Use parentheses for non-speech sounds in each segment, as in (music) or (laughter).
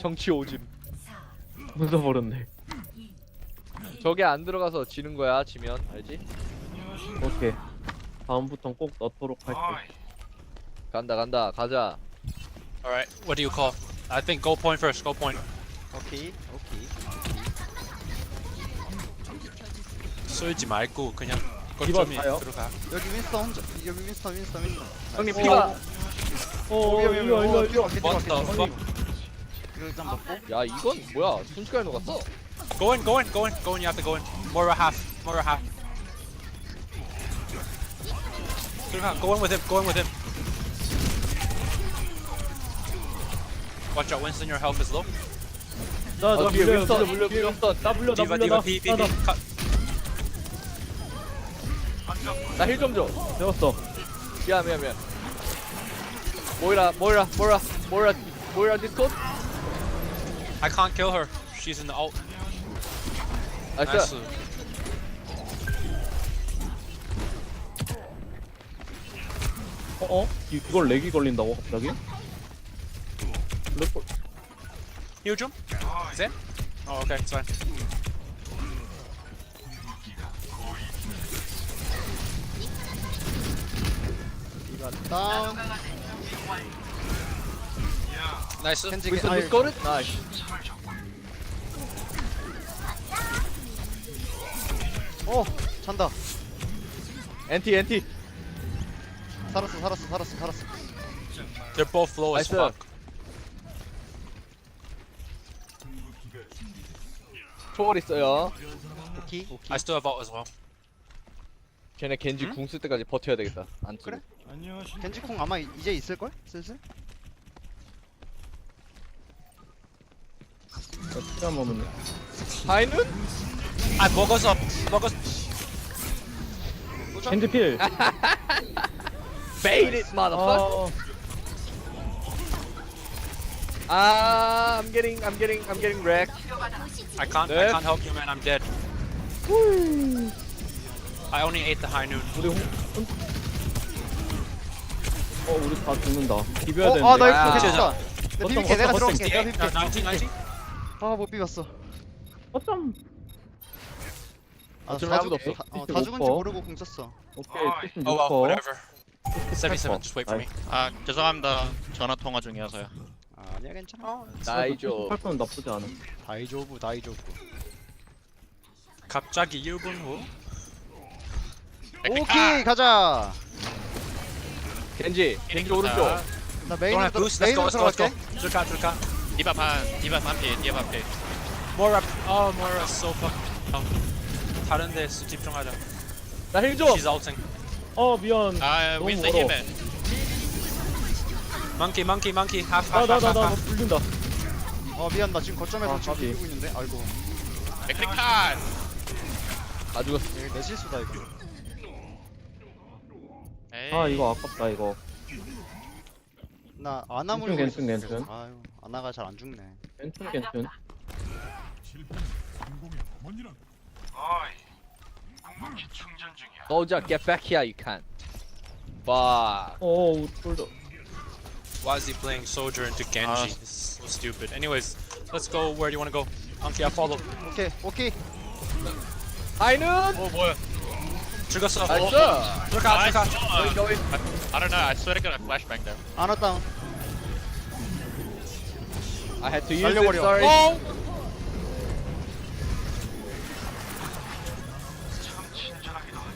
정치 오짐. 묻어버렸네. 저게 안 들어가서 지는 거야. 지면 알지? 오케이. 다음부턴 꼭 넣도록 할게. 간다 간다 가자. Alright, what do you call? I think go point first, go point. 오케이 오케이. 쏠지 말고 그냥 거점이 가요? 들어가. 여기 윈스턴 혼자 여기 윈스턴 윈스턴 윈스턴 형님 어. 피가. 어, 여기 일로 와, 일로 와, 일로 와. What the fuck? 이거 일단 먹고 야 이건 뭐야? 순식간에 녹았어. Go in, go in, go in, go in, you have to go in. Moira half, Moira half. 들어가, go in with him, go in with him. Watch out, Winston, your health is low. 나, 나 어, 뒤에 물려, 윈스턴 물려, 물려 물려. 나 물려, 나 Diva, 물려, Diva, 나. P, P, 나, P. 나. Cut. 나 힐 좀 줘. 되었어. 미안 미안 미안. 모이라 모이라 모이라 모이라 모이라 디스코드. I can't kill her. She's in the ult. 나이스. Nice. 어, 어? 이- 이걸 렉이 걸린다고, 갑자기? 렉 걸... Heal jump? Is it? Oh, okay, it's fine. 이거 다운 Nice. 켄지 윈스턴 아이, 디스코드. 나이스. 어 찬다 엔티 엔티. 살았어 살았어 살았어 살았어 They're both low as fuck. 초월 있어요. 오케이 오케이 I still have ult as well. 쟤네 겐지 궁 쓸 때까지 버텨야 되겠다. 안 쓰고. 그래? 켄지콩 아마 이제 있을걸? 슬슬? 시간 먹으면. 하이는? I 먹었어. 먹었어. 핸드필. Bait it, motherfucker. 아, Ah, I'm getting, I'm getting, I'm getting wrecked. I can't. I Dead. can't help you, man. I'm dead. I only ate the high noon. 우리 홍, 홍... 어, 우리 다 죽는다. 비벼야 되는데. 어? 아나 아, 이거 진짜. 괜찮다 내 어떤 비빌게 내가 어떤 들어갈게 내가 비빌게 90, 90. 아못 비볐어 어쩜. 아, 다 아무도 죽- 없어? 다- 어, 다 죽은지 못 모르고 궁 썼어 오케이, Oh well, 6퍼. whatever. 77. Just wait for me. 아 죄송합니다 전화 통화 중이어서요 아, 아니야 괜찮아 Oh, 나이죠. 8%는 나쁘지 않아. 다이조부 다이조부 갑자기 1분 후. 오케이 가자 겐지, 겐지 오른쪽. 나 메인으로 들어- go. 들어갈게 들어가, 들어가. 디바 반 디바 반피 디바 반피. Oh, Moira is so fuck. Oh. 다른 데 집중하자. 나 힐 좀. She's ulting. 어, 미안. 아 너무 윈스턴 멀어. 힐맨 Monkey, monkey, monkey. Half, 나, half, 나, half, 나, half, 나, half. 불린다. 어 미안 나 지금 거점에서 아, 지금 까비. 비비고 있는데 아이고 맥크리칸 다 죽었어. 이거 내 실수다 이거 에이 아, 이거 아깝다, 이거. 나 아나 괜찮, 물고 괜찮, 있었어 괜찮. 아유 아나가 잘 안 죽네 괜찮, 괜찮. 너자, get back here, you can't. Fuck. 어, 우리 쫄져. Why is he playing soldier into Genji? Ah. It's so stupid. Anyways, let's go. Where do you want to go? Monkey, I follow. 오케이 오케이 하이는? 오 뭐야 죽었어. 나이스. 들어가, 나이스 들어가. Going, going. I don't know I swear to god I flashbang there 아나 다운 I had to use it, 날려버려. sorry. Oh!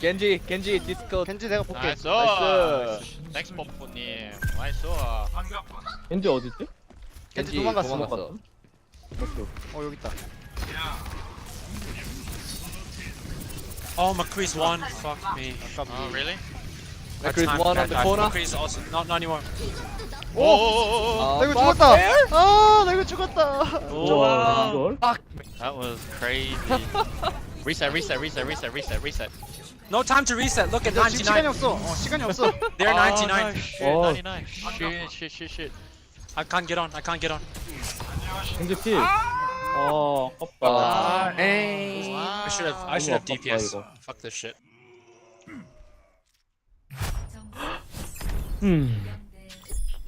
겐지, 겐지, 디스코. 켄지 내가 볼게 나이스 나이스. 땡스 pom프님 나이스 겐지 어딨지? 켄지 도망갔어 도망갔어. 어 여기 있다 Oh, McCree's one. Fuck me. 아깝이 어 really? I McCree's tanked one that on the guy. corner. McCree's also not, not anymore. 오오오오 아, 나 이거 fuck, 죽었다 man. 아나 이거 죽었다 우와, 이걸? That was crazy (laughs) reset reset reset reset reset reset No time to reset. Look at 야, 지금 시간이 99. 없어 어 시간이 없어 They're Oh, 99. no, shit, Oh. 99 shit shit shit shit I can't get on. I can't get on. 겐지 필. 어, 아깝다. 아, 에이. I should have. I 너무 should have 아깝다, DPS. 이거. Fuck this shit. 음.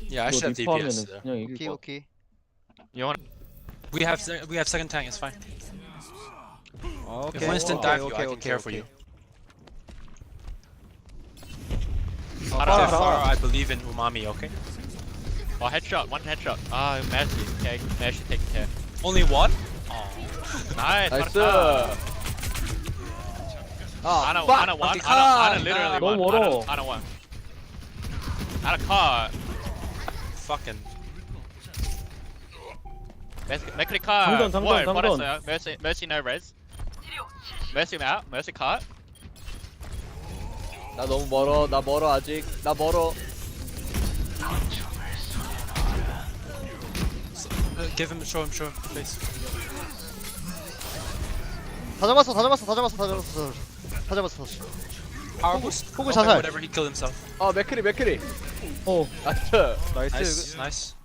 Yeah, I 이거 should have 리퍼하면은 DPS. there. 그냥 이길 오케이 것 오케이 You want We have se- we have second tank. It's fine. 오케이. If Winston 오케이, dive you, 오케이, I can 오케이, care for 오케이. you. I So don't know. far, I believe in umami. Okay. Oh, headshot, one headshot. Ah, Mercy. Okay, Mercy taking care. Only one. Oh. Nice. 나이스 one- 아 Ana, fuck! Ana one. Okay, Ana, Ana cut. literally 너무 one. 멀어. Ana, Ana one. Ana car. Fucking. Mercy car. 장전, 장전, What? 장전. 버렸어요. Mercy, Mercy no res. Mercy out. Mercy cut. 나 너무 멀어 나 멀어 아직 나 멀어 Uh, give him, show him, show him, please. 다 잡았어 다 잡았어 다 잡았어 다 잡았어 다 잡았어 Power boost. 포구 Okay, 자살. whatever. He killed himself. 아 맥크리 맥크리 어 (laughs) 나이스 나이스 Nice, nice.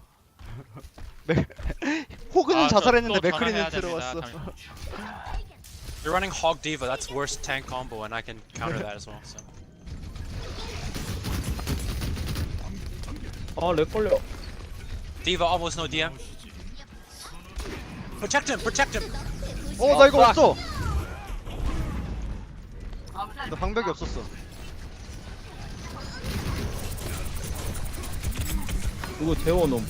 호그는 아, 저 자살했는데 또 맥크리는 전화해야 들어왔어 됩니다, You're running Hog Diva. That's worst tank combo, and I can counter that as well. So. 아렉 걸려 Diva almost no DM. Protect him! Protect him! 어나 이거 fuck. 없어 나 방벽이 없었어 이거 재워 놈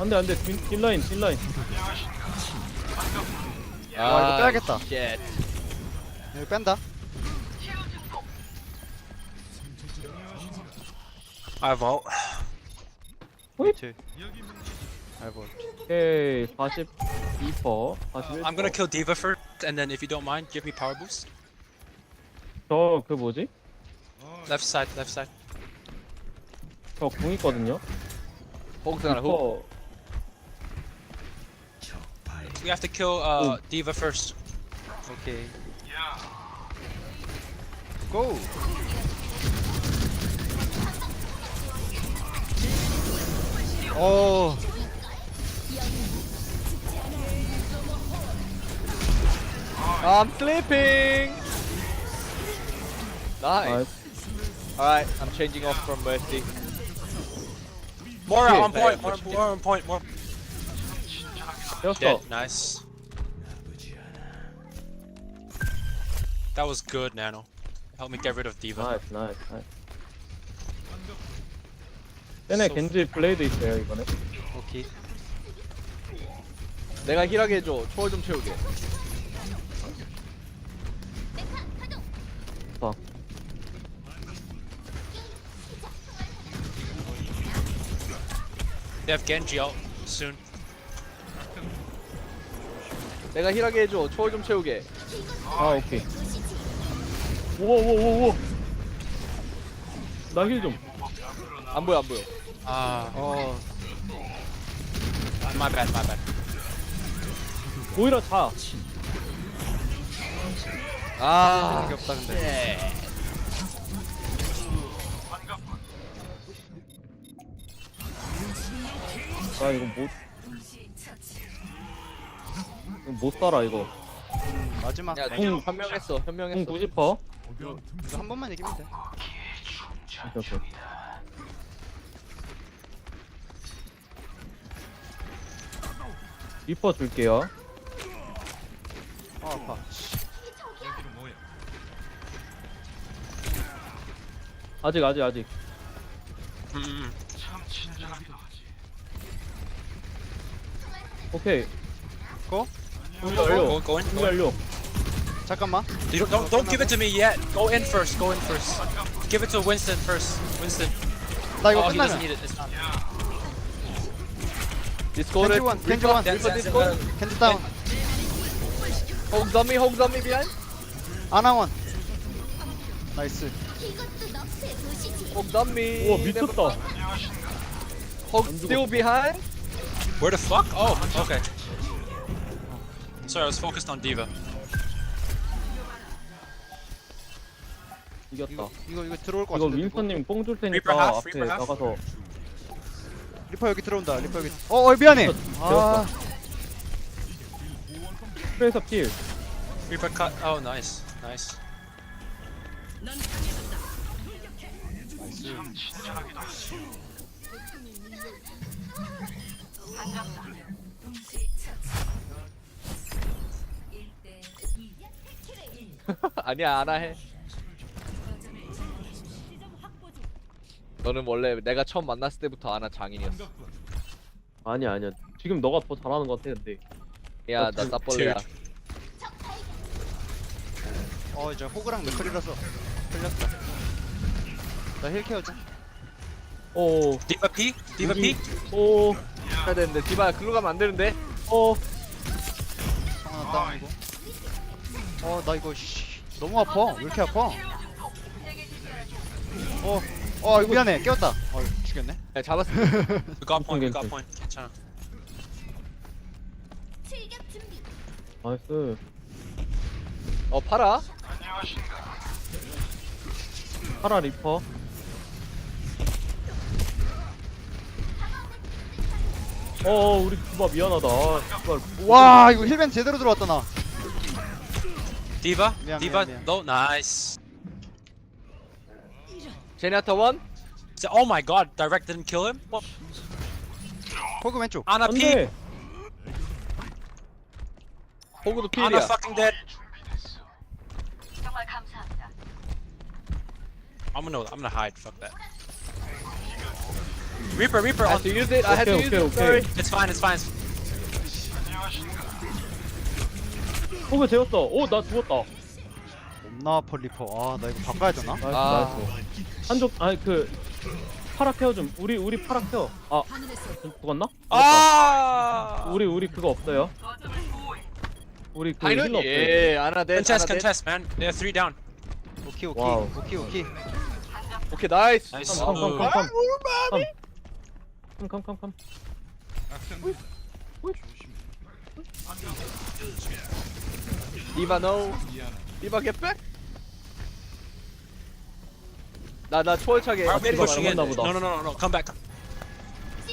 안돼 안돼 뒷- 뒷라인 뒷라인 아, 이거 빼야겠다. 쉣. 여기 뺀다 I vault. 아이고 오케이 42퍼 41퍼 I'm gonna kill Diva first, and then if you don't mind, give me power boost. 저 그 뭐지? Left side, left side. 저 궁 있거든요 호그 하나 호어 We have to kill uh, Diva first. 오케이 고오 I'm sleeping Nice 나이스 Alright I'm changing off from Mercy More Okay, on point, better. more, more on point, more. 되었어 Dead, nice. That was good, Nano. Help me get rid of Diva. 나이스 나이스 나이스 쟤네 겐지 블레이드 있어요 이번에 오케이 내가 힐하게 해줘 초월 좀 채우게 They have Genji out soon. 내가 힐하게 해줘. 초월 좀 채우게. 아 오케이. 우와우와우와 나힐 좀. 안 보여 안 보여. Ah, 어. my bad, my bad. 오히려 자. 아. 없다 근데 나 이거 못. 이거 못 살아 이거. 마지막 야, 궁- 공 현명했어, 궁 현명했어. 90퍼? 이거 한 번만 이기면 돼. 오케이 오케이. 리퍼 줄게요. 아 아파. 아직 아직 아직. Mm-mm. 오케이 고? 준비 Go, 완료 go, go in. 준비 Go in. 완료 잠깐만 You don't, don't, don't give it to me yet. Go in first. Go in first. Give it to Winston first. Winston. 나 이거 oh, he doesn't 끝나면 need it. It's fine. 디스코드. 겐지 원 겐지 원 dance, 디스코드. uh, 겐지 다운 호그 더미, 호그 더미 비하인. 아나원 나이스 호그 더미. 우와 미쳤다 호그 still behind. Where the fuck? Oh, okay. Sorry, I was focused on Diva. 이겼다 이거 이거 이거 들어올 것 이거 같은데 누구? 윈스턴님 뽕 줄 Reaper 테니까 half, 앞에 Reaper half. 나가서 리퍼 여기 들어온다 리퍼 여기 어, 어 미안해 아. 스페이서 필 Reaper cut. Oh, nice. Nice. 음. 아니야 안아 해. 너는 원래 내가 처음 만났을 때부터 아나 장인이었어. 아니야 아니야. 지금 너가 더 잘하는 것 같아 근데. 야나 싸벌레야. 어 이제 호그랑 맥클이라서 끌렸다. 나힐 케어자 오 어. 디바피? 디바피? 오. 해야 되는데. 디바 글로 가면 안 되는데. 어. 성하나 다운이고 어 나 이거 씨. 너무 아파. 왜 이렇게 아파? 어어 이거 미안해. 깨웠다. 어 죽였네. 야, 잡았어. We got point, we got 괜찮. point. 괜찮아. 나이스. 어 팔아? 파라 리퍼 어 우리 디바 미안하다 아, 씨발. 와 이거 힐벤 제대로 들어왔다 나 Diva? 미안, Diva? 미안, 미안. No, nice. 제니아타 원 So- Oh my god, direct didn't kill him? What? 호그 왼쪽 Ana P? 안돼 호구도 Ana 필이야 fucking dead. I'm gonna, I'm gonna hide. Fuck that. Reaper, Reaper I had to use it I had to use okay, it sorry It's fine, it's fine. 호그 재웠어 오 나 죽었다 겁나 아파 리퍼 아 나 이거 바꿔야 되나? 나이스 아. 나이스 한쪽 아니 그 파라 케어 좀 우리 우리 파라 케어 아 죽었나? Ah! 우리 우리 그거 없어요 우리 그 힐러 없어요 예 아나 넷 Contest, 아나 넷 contest, man. They're three down. 오케이 오케이 와우. 오케이 오케이 오케이 나이스 Nice. 컴, 컴, 컴, 컴. 아, 컴컴컴컴 디바 노 디바 겟백 나나 초월차게 maybe Diva pushing in. 보다. No, no, no, no, no. Come back.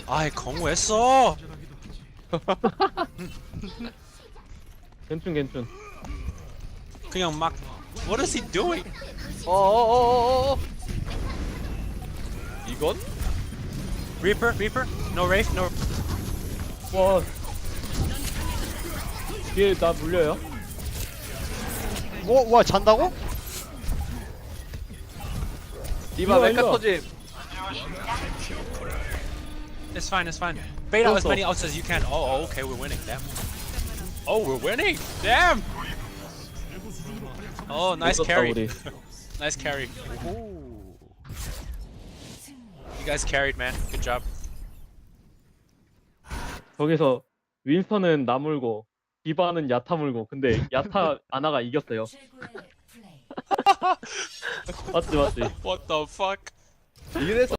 아이, 공왜 써? 괜춘 괜춘 그냥 막. What is he doing? 어어어어어 이건? Reaper, Reaper. No Wraith, no. 와 뒤에 나 물려요? 어, 와 잔다고? 디바 일로와, 왼각 일로와. 터짐 It's fine, it's fine. Bait out as Also- many outs as you can. Oh, oh, okay, we're winning. Damn. Oh, we're winning. Damn. Oh, nice 있었다, carry. (laughs) 우리. Nice carry. You guys carried, man. Good job. 거기서 윈스턴은 나 물고 디바는 야타 물고 근데 야타 (laughs) 아나가 이겼어요 (laughs) 맞지 맞지 What the fuck? 이래서